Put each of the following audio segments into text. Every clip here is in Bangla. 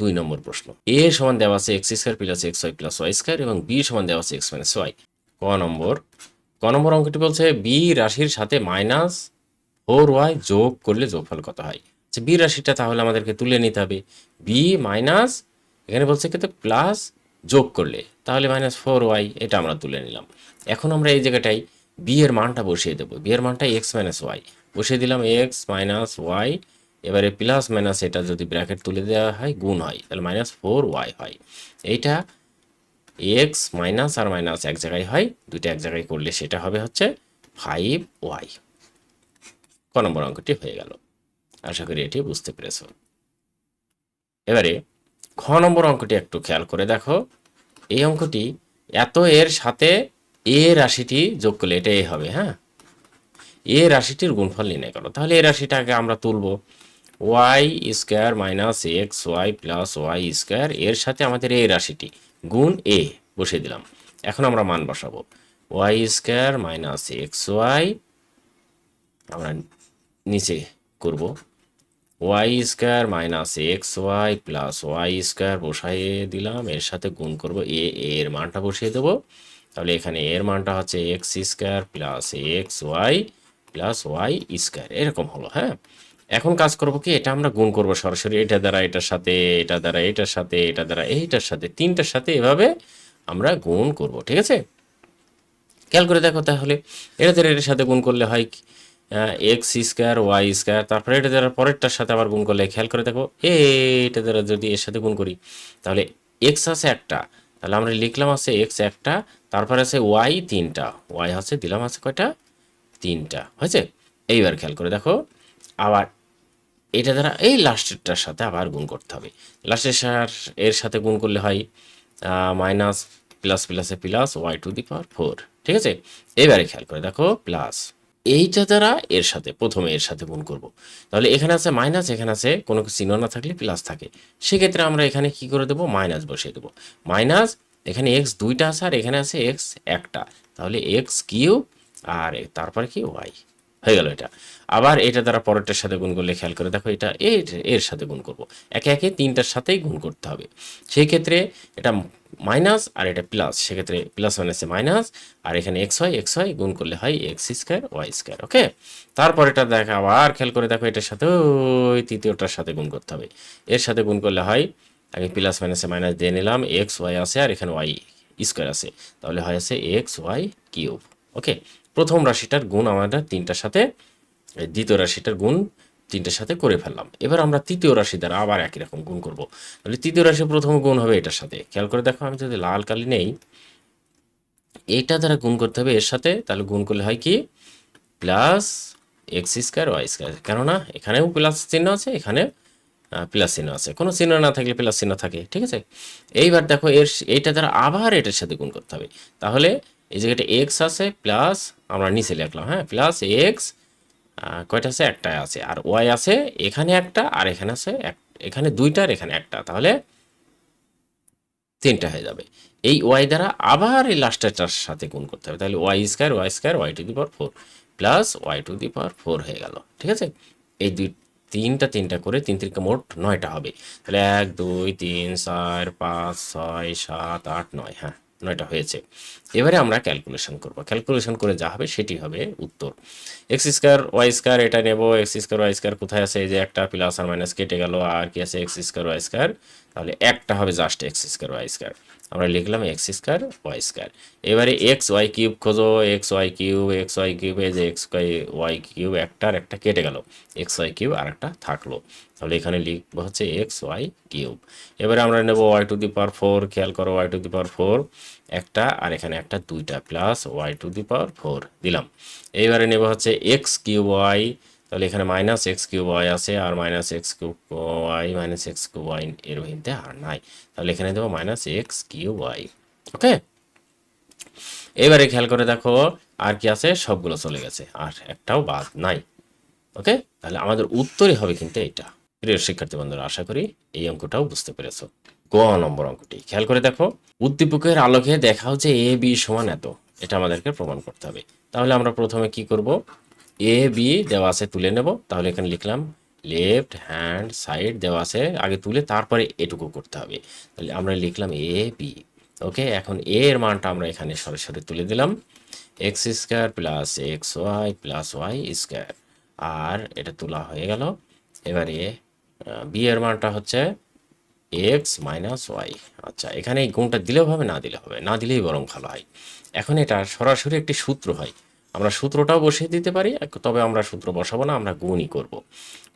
দুই নম্বর প্রশ্ন। এ সমান দেওয়া আছে x square plus x y plus y square এবং বি সমান দেওয়া আছে এক্স মাইনাস ওয়াই। ক নম্বর? ক নম্বর অঙ্কটি বলছে বি রাশির সাথে মাইনাস ফোর ওয়াই যোগ করলে যোগফল কত হয়? আচ্ছা বি রাশিটা তাহলে আমাদেরকে তুলে নিতে হবে। বি মাইনাস, এখানে বলছে কিন্তু প্লাস যোগ করলে। তাহলে মাইনাস ফোর ওয়াই, এটা আমরা তুলে নিলাম। এখন আমরা এই জায়গাটায় বি এর মানটা বসিয়ে দেবো। বি এর মানটা এক্স মাইনাস ওয়াই। বসিয়ে দিলাম এক্স মাইনাস ওয়াই এবারে প্লাস মাইনাস এটা যদি ব্র্যাকেট তুলে দেওয়া হয়, গুণ হয়। তাহলে মাইনাস ফোর ওয়াই হয়। এইটা এক্স মাইনাস আর মাইনাস এক জায়গায় হয়, দুইটা এক জায়গায় করলে সেটা হবে হচ্ছে ফাইভ ওয়াই ক নম্বর অঙ্কটি হয়ে গেল। আশা করি এটি বুঝতে পেরেছ। এবারে খ নম্বর অঙ্কটি একটু খেয়াল করে দেখো। এই অঙ্কটি এত এর সাথে এ রাশিটি যোগ করলে এটা এ হবে হ্যাঁ? এ রাশিটির গুণফল নির্ণয় করো। তাহলে এ রাশিটাকে আমরা তুলব। Y square minus x y plus y square এর সাথে আমাদের এই রাশিটি। গুণ এ বসিয়ে দিলাম। এখন আমরা মান বসাবো। Y square minus x y আমরা নিচে করব। Y square minus x y plus y square বসাইয়ে দিলাম। এর সাথে গুণ করব এ এর মানটা বসিয়ে দেবো। তাহলে এখানে এর মানটা হচ্ছে x square plus x y plus y square এরকম হলো হ্যাঁ? এখন কাজ করব কি, এটা আমরা গুণ করব সরাসরি, এটা দ্বারা এটার সাথে, এটা দ্বারা এটার সাথে, এটা দ্বারা এইটার সাথে, তিনটার সাথে এভাবে আমরা গুণ করব, ঠিক আছে? খেয়াল করে দেখো তাহলে, এটা দ্বারা এটার সাথে গুণ করলে হয় এক্স স্কোয়ার ওয়াই স্কোয়ার তারপরে এটা দ্বারা পরেরটার সাথে আবার গুণ করলে, খেয়াল করে দেখো এটা দ্বারা যদি এর সাথে গুণ করি, তাহলে এক্স আছে একটা, তাহলে আমরা লিখলাম আছে এক্স একটা, তারপরে আছে ওয়াই তিনটা ওয়াই হচ্ছে দিলাম আছে কয়টা? তিনটা, হয়েছে? এইবার খেয়াল করে দেখো, আবার এটা দ্বারা এই লাস্টেরটার সাথে আবার গুণ করতে হবে। লাস্টের সার এর সাথে গুণ করলে হয় মাইনাস প্লাস প্লাসে plus y to the power four ঠিক আছে? এবারে খেয়াল করে দেখো প্লাস এইটা দ্বারা এর সাথে, প্রথমে এর সাথে গুণ করব। তাহলে এখানে আছে মাইনাস এখানে আছে কোনো চিহ্ন না থাকলে প্লাস থাকে। সেক্ষেত্রে আমরা এখানে কি করে দেবো? মাইনাস বসিয়ে দেবো। মাইনাস এখানে এক্স দুইটা আছে আর এখানে আছে এক্স একটা। তাহলে এক্স কিউ আর তারপরে কি? ওয়াই হয়ে গেল এটা। আবার এটা দ্বারা পরেরটার সাথে গুণ করলে খেয়াল করে দেখো এটা এর এর সাথে গুণ করব। একে একে তিনটার সাথেই গুণ করতে হবে। সেই ক্ষেত্রে এটা মাইনাস আর এটা প্লাস। সেক্ষেত্রে প্লাস মাইনাসে মাইনাস আর এখানে এক্স ওয়াই এক্স ওয়াই গুণ করলে হয় x square y square okay তারপর এটা দেখো আবার খেয়াল করে দেখো এটার সাথে ওই তৃতীয়টার সাথে গুণ করতে হবে। এর সাথে গুণ করলে হয়, আমি প্লাস মাইনাসে মাইনাস দিয়ে নিলাম এক্স ওয়াই আছে আর এখানে ওয়াই স্কোয়ার আছে। তাহলে হয় আছে এক্স ওয়াই কিউব ওকে প্রথম রাশিটার গুণ আমাদের তিনটার সাথে দ্বিতীয় রাশিটার গুণ তিনটার সাথে করে ফেললাম। এবার আমরা তৃতীয় রাশি দ্বারা আবার একই রকম গুণ করব। তাহলে তৃতীয় রাশি প্রথম গুণ হবে এটার সাথে। খেয়াল করে দেখো, আমি যদি লাল কালি নেই, এটা দ্বারা গুণ করতে হবে এর সাথে। তাহলে গুণ করলে হয় কি? Plus x square, y square. কেননা এখানেও প্লাস চিহ্ন আছে, এখানে প্লাস চিহ্ন আছে। কোনো চিহ্ন না থাকলে প্লাস চিহ্ন থাকে, ঠিক আছে? এইবার দেখো এর, এইটা দ্বারা আবার এটার সাথে গুণ করতে হবে। তাহলে এই জায়গাটা এক্স আছে প্লাস আমরা নিচে লিখলাম হ্যাঁ প্লাস এক্স কয়টা আছে? একটা আছে। আর ওয়াই আছে, এখানে একটা, আর এখানে আছে, এক, এখানে দুইটা, আর এখানে একটা। তাহলে তিনটা হয়ে যাবে। এই ওয়াই দ্বারা আবার এই লাস্টেরটার সাথে গুণ করতে হবে। তাহলে y square y square y to the power four plus y to the power four হয়ে গেল। ঠিক আছে? এই দুই, তিনটা তিনটা করে তিন তিনকে মোট নয়টা হবে। তাহলে এক, দুই, তিন, চার, পাঁচ, ছয়, সাত, আট, নয় হ্যাঁ। নয়টা হয়েছে। এবারে আমরা ক্যালকুলেশন করব। ক্যালকুলেশন করে যা হবে সেটি হবে উত্তর। এক্স স্কোয়ার ওয়াই স্কোয়ার এটা নেব। এক্স স্কোয়ার ওয়াই স্কোয়ার কোথায় আছে? এই যে একটা প্লাস আর মাইনাস কেটে গেল। আর কি আছে? এক্স স্কোয়ার ওয়াই স্কোয়ার তাহলে একটা হবে just x square y square আমরা লিখলাম এক্স স্কোয়ার ওয়াই স্কোয়ার এবারে এক্স ওয়াই কিউব খোঁজো x y cube x y cube এই যে এক্স ওয়াই ওয়াই কিউব আর একটা কেটে গেল। এক্স ওয়াই কিউব আর একটা থাকল। তাহলে এখানে লিখব হচ্ছে এক্স ওয়াই কিউব এবারে আমরা নেব y to the power four খেয়াল করো y to the power four একটা, আর এখানে একটা, দুইটা plus y to the power four দিলাম। এইবারে নেব হচ্ছে এক্স কিউব ওয়াই তাহলে এখানে মাইনাস এক্স কিউব ওয়াই আছে, আর minus x cube y minus x cube y এর মধ্যে আর নাই। তাহলে এখানে দেবো minus x cube y okay এবারে খেয়াল করে দেখো, আর কি আছে? সবগুলো চলে গেছে, আর একটাও বাদ নাই ওকে তাহলে আমাদের উত্তরই হবে কিন্তু এটা প্রিয় শিক্ষার্থী বন্ধুরা, আশা করি এই অঙ্কটাও বুঝতে পেরেছ। গ নম্বর অঙ্কটি। খেয়াল করে দেখো, উদ্দীপকের আলোকে দেখাও যে এ বি সমান এত। এটা আমাদেরকে প্রমাণ করতে হবে। তাহলে আমরা প্রথমে কি করব? এ বি দেওয়া আছে তুলে নেব। তাহলে এখানে লিখলাম লেফট হ্যান্ড সাইড দেওয়া আছে আগে তুলে তারপরে এটুকু করতে হবে। তাহলে আমরা লিখলাম এ বি ওকে এখন এ এর মানটা আমরা এখানে সরাসরি তুলে দিলাম। X square plus x y plus y square আর এটা তোলা হয়ে গেল। এবারে বি এর মানটা হচ্ছে এক্স মাইনাস ওয়াই আচ্ছা এখানে এই গুণটা দিলেও হবে, না দিলে হবে। না দিলেই বরং ভালো হয়। এখন এটা সরাসরি একটি সূত্র হয়। আমরা সূত্রটাও বসিয়ে দিতে পারি তবে আমরা সূত্র বসাবো না, আমরা গুণই করব।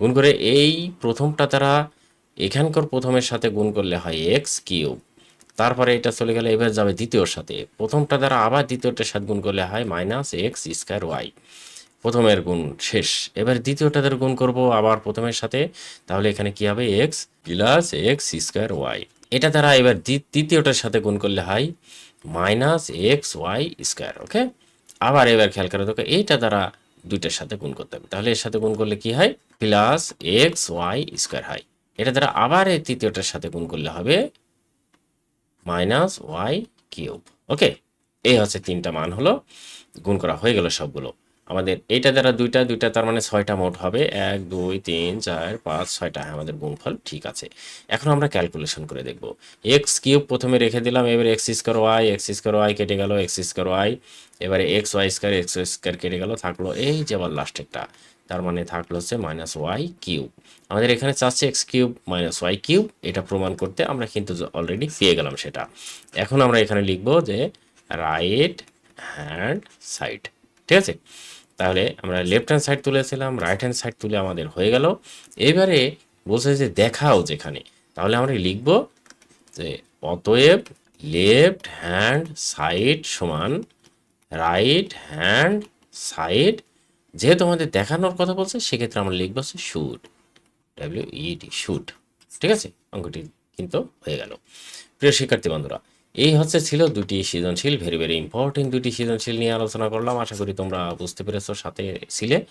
গুণ করে এই প্রথমটা তারা এখানকার প্রথমের সাথে গুণ করলে হয় এক্স কিউব। তারপরে এটা চলে গেলে এবার যাবে দ্বিতীয়র সাথে। প্রথমটা দ্বারা আবার দ্বিতীয়টার সাথে গুণ করলে হয় মাইনাস এক্স স্কোয়ার ওয়াই প্রথমের গুণ শেষ। এবার দ্বিতীয়টা দ্বিতীয়টাদের গুণ করব আবার প্রথমের সাথে, তাহলে এখানে কি হবে? X plus x square y এটা দ্বারা এবার দ্বি- তৃতীয়টার সাথে গুণ করলে হয় minus x y square okay আবার এবার খেয়াল করে দেখো, এইটা দ্বারা দুইটার সাথে গুণ করতে হবে। তাহলে এর সাথে গুণ করলে কি হয়? প্লাস এক্স ওয়াই স্কোয়ার হয়। এটা দ্বারা আবার এই তৃতীয়টার সাথে গুণ করলে হবে মাইনাস ওয়াই কিউব ওকে এই হচ্ছে তিনটা মান হলো, গুণ করা হয়ে গেল সবগুলো। আমাদের এইটা দ্বারা দুইটা দুইটা তার মানে ছয়টা মোট হবে। এক, দুই, তিন, চার, পাঁচ, ছয়টা। আমাদের গুণফল ঠিক আছে। এখন আমরা ক্যালকুলেশন করে দেখব। এক্স কিউব প্রথমে রেখে দিলাম, এবারে x square y x square y কেটে গেল এক্স স্কোয়ার ওয়াই এবারে x y square x square কেটে গেল, থাকল এই যে আবার লাস্টেরটা তার মানে থাকল হচ্ছে মাইনাস ওয়াই কিউব আমাদের এখানে চাচ্ছে x cube minus y cube এটা প্রমাণ করতে আমরা কিন্তু অলরেডি পেয়ে গেলাম সেটা। এখন আমরা এখানে লিখব যে রাইট হ্যান্ড সাইড ঠিক আছে? তাহলে আমরা লেফট হ্যান্ড সাইড তুলেছিলাম রাইট হ্যান্ড সাইড তুলে আমাদের হয়ে গেল। এবারে বলছে যে দেখাও যেখানে। তাহলে আমরা লিখব যে অতএব লেফট হ্যান্ড সাইড সমান রাইট হ্যান্ড সাইড যেহেতু আমাদের দেখানোর কথা বলছে, সেক্ষেত্রে আমরা লিখব হচ্ছে শুট ডাব্লিউ ইটি শুট ঠিক আছে? অঙ্কটি কিন্তু হয়ে গেল। প্রিয় শিক্ষার্থী বন্ধুরা এই হচ্ছে ছিল দুটি সৃজনশীল ভেরি ভেরি ইম্পর্টেন্ট দুটি সৃজনশীল নিয়ে আলোচনা করলাম। আশা করি তোমরা বুঝতে পেরেছ, সাথে ছিলে।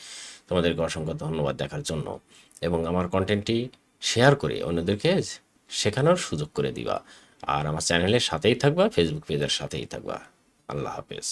তোমাদেরকে অসংখ্য ধন্যবাদ দেখার জন্য। এবং আমার কন্টেন্টটি শেয়ার করে অন্যদেরকে শেখানোর সুযোগ করে দিবা। আর আমার চ্যানেলের সাথেই থাকবা ফেসবুক পেজের সাথেই থাকবা। আল্লাহ হাফেজ।